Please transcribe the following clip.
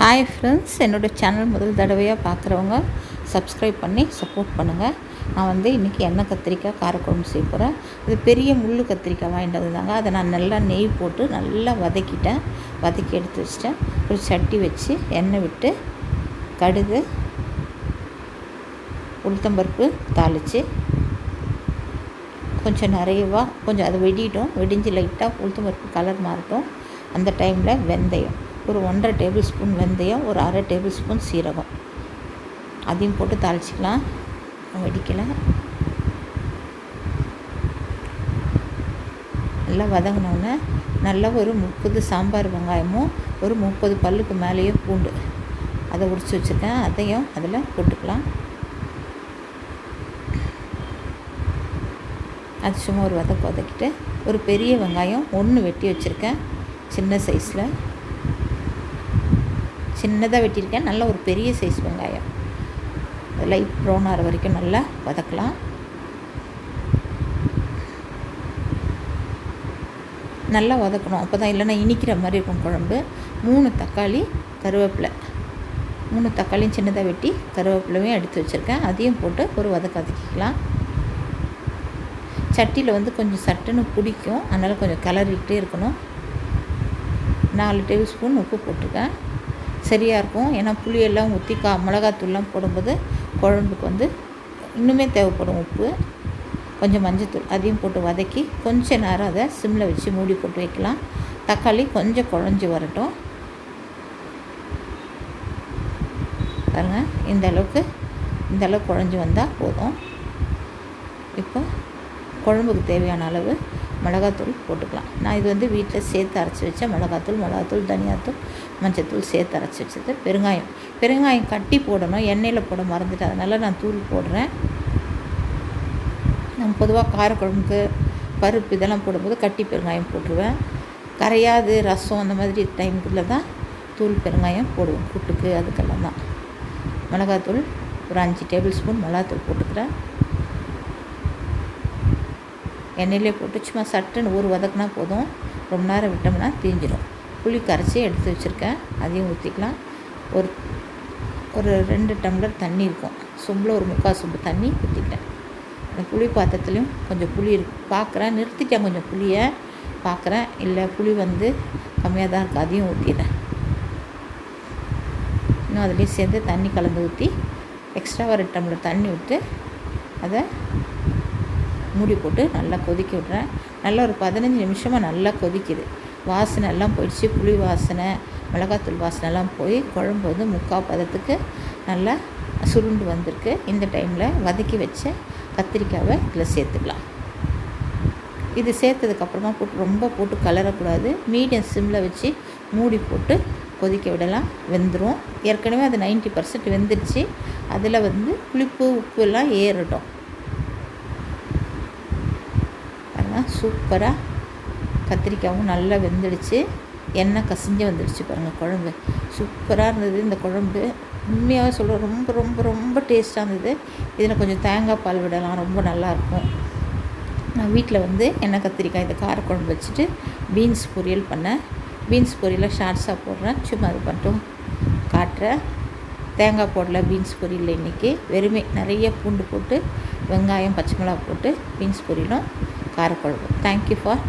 Hi friends என்னோடய channel முதல் தடவையாக பார்க்குறவங்க சப்ஸ்கிரைப் பண்ணி சப்போர்ட் பண்ணுங்கள் நான் வந்து இன்றைக்கி எண்ணெய் கத்திரிக்காய் காரக்குழம்பு செய்ய போகிறேன் இது பெரிய முள் கத்திரிக்காய் வாங்கிட்டு வந்தாங்க. அதை நான் நல்லா நெய் போட்டு நல்லா வதக்கிட்டேன். வதக்கி எடுத்து வச்சிட்டேன். ஒரு சட்டி வச்சு எண்ணெய் விட்டு கடுகு உளுத்தம்பருப்பு தாளித்து கொஞ்சம் நிறையவாக கொஞ்சம் அது வெடிட்டும் வெடிஞ்சு லைட்டாக உளுத்தம்பருப்பு கலர் மாறட்டும். அந்த டைமில் வெந்தயம். ஒரு ஒன்றரை டேபிள் ஸ்பூன் வெந்தயம் ஒரு அரை டேபிள் ஸ்பூன் சீரகம். அதையும் போட்டு தாளிச்சிக்கலாம். வெடிக்கலை நல்லா வதங்கினோடனே நல்லா ஒரு முப்பது சாம்பார் வெங்காயமும் ஒரு முப்பது பல்லுக்கு மேலேயும் பூண்டு. அதை உடிச்சு வச்சுருக்கேன். அதையும் அதில் போட்டுக்கலாம். அது சும்மா ஒரு வதக்கு வதக்கிட்டு ஒரு பெரிய வெங்காயம் ஒன்று வெட்டி வச்சுருக்கேன். சின்ன சைஸில் சின்னதாக வெட்டியிருக்கேன். நல்ல ஒரு பெரிய சைஸ் வெங்காயம். லைட் ப்ரௌன் ஆகிற வரைக்கும் நல்லா வதக்கலாம். நல்லா வதக்கணும். அப்போ தான் இல்லைன்னா இனிக்கிற மாதிரி இருக்கும் குழம்பு. மூணு தக்காளி கருவேப்பிலை. மூணு தக்காளியும் சின்னதாக வெட்டி கருவேப்பிலையும் எடுத்து வச்சுருக்கேன். அதையும் போட்டு ஒரு வதக்க வதக்கிக்கலாம். சட்டியில் வந்து கொஞ்சம் சட்டுன்னு பிடிக்கும். அதனால் கொஞ்சம் கிளறிக்கிட்டே இருக்கணும். நாலு டேபிள் ஸ்பூன் உப்பு போட்டிருக்கேன். சரியாக இருக்கும். ஏன்னா புளியெல்லாம் ஊற்றி கா மிளகாத்தூள்லாம் போடும்போது குழம்புக்கு வந்து இன்னுமே தேவைப்படும் உப்பு. கொஞ்சம் மஞ்சத்தூள் அதையும் போட்டு வதக்கி கொஞ்சம் நேரம் அதை சிம்மில் வச்சு மூடி போட்டு வைக்கலாம். தக்காளி கொஞ்சம் குழஞ்சி வரட்டும். பாருங்கள் இந்த அளவுக்கு இந்த அளவுக்கு குழஞ்சி வந்தால் போதும். இப்போ குழம்புக்கு தேவையான அளவு மிளகாத்தூள் போட்டுக்கலாம். நான் இது வந்து வீட்டில் சேர்த்து அரைச்சி வச்ச மிளகாத்தூள் மிளகாத்தூள் தனியாத்தூள் மஞ்சத்தூள் சேர்த்து அரைச்சி வச்சது பெருங்காயம். பெருங்காயம் கட்டி போடணும் எண்ணெயில் போட மறந்துட்டு அதனால் நான் தூள் போடுறேன். நான் பொதுவாக காரக்குழம்புக்கு பருப்பு இதெல்லாம் போடும்போது கட்டி பெருங்காயம் போட்டுருவேன். கரையாது ரசம் அந்த மாதிரி டைமுக்குள்ளே தான் தூள் பெருங்காயம் போடுவோம் புட்டுக்கு அதுக்கெல்லாம் தான். மிளகாத்தூள் ஒரு அஞ்சு டேபிள் ஸ்பூன் மிளகாத்தூள் போட்டுக்கிறேன். எண்ணெயிலே போட்டு சும்மா சட்டுன்னு ஒரு வதக்குனா போதும். ரொம்ப நேரம் விட்டோம்னா தீஞ்சிடும் புளி கரைச்சி எடுத்து வச்சுருக்கேன். அதையும் ஊற்றிக்கலாம் ஒரு ஒரு ரெண்டு டம்ளர் தண்ணி இருக்கும். சொம்பில் ஒரு முக்கால் சொம்பு தண்ணி ஊற்றிக்கிட்டேன் அந்த புளி பாத்திரத்துலேயும் கொஞ்சம் புளி இருக்கு. பார்க்குறேன் நிறுத்திட்டேன் கொஞ்சம் புளியை. பார்க்குறேன் இல்லை புளி வந்து கம்மியாக தான் இருக்குது அதையும் ஊற்றிடுறேன் இன்னும் அதுலேயும் சேர்ந்து தண்ணி கலந்து ஊற்றி எக்ஸ்ட்ரா ஒரு டம்ளர் தண்ணி விட்டு அதை மூடி போட்டு நல்லா கொதிக்க விட்றேன் நல்லா ஒரு பதினஞ்சு நிமிஷமாக நல்லா கொதிக்குது. வாசனை எல்லாம் போயிடுச்சு. புளி வாசனை மிளகாத்தூள் வாசனைலாம் போய் குழம்பு வந்து முக்கால் பதத்துக்கு நல்லா சுருண்டு வந்திருக்கு. இந்த டைமில் வதக்கி வச்ச கத்திரிக்காவை இதில் சேர்த்துக்கலாம். இது சேர்த்ததுக்கப்புறமா போட்டு ரொம்ப போட்டு கலரக்கூடாது. மீடியம் சிம்மில் வச்சு மூடி போட்டு கொதிக்க விடலாம். வெந்துடும் ஏற்கனவே அது நைன்ட்டி பர்சன்ட் வெந்துடுச்சு அதில் வந்து புளிப்பு உப்பு எல்லாம் ஏறட்டும். சூப்பராக கத்திரிக்காயும் நல்லா வெந்துடுச்சு. எண்ணெய் கசிஞ்சு வந்துடுச்சு பாருங்கள் குழம்பு. சூப்பராக இருந்தது இந்த குழம்பு. உண்மையாக சொல்ல ரொம்ப ரொம்ப ரொம்ப டேஸ்ட்டாக இருந்தது. இதில் கொஞ்சம் தேங்காய் பால் விடலாம் ரொம்ப நல்லாயிருக்கும். நான் வீட்டில் வந்து எண்ணெய் கத்திரிக்காய் இந்த காரக்குழம்பு வச்சுட்டு பீன்ஸ் பொரியல் பண்ணேன். பீன்ஸ் பொரியலை ஷார்ட்ஸாக போடுறேன். சும்மா அது மட்டும் காட்டுறேன். தேங்காய் போடல பீன்ஸ் பொரியல் இன்றைக்கி வெறுமே நிறைய பூண்டு போட்டு வெங்காயம் பச்சை மிளகா போட்டு பீன்ஸ் பொரியலும் காரக்குழம்பு தேங்க்யூ ஃபார்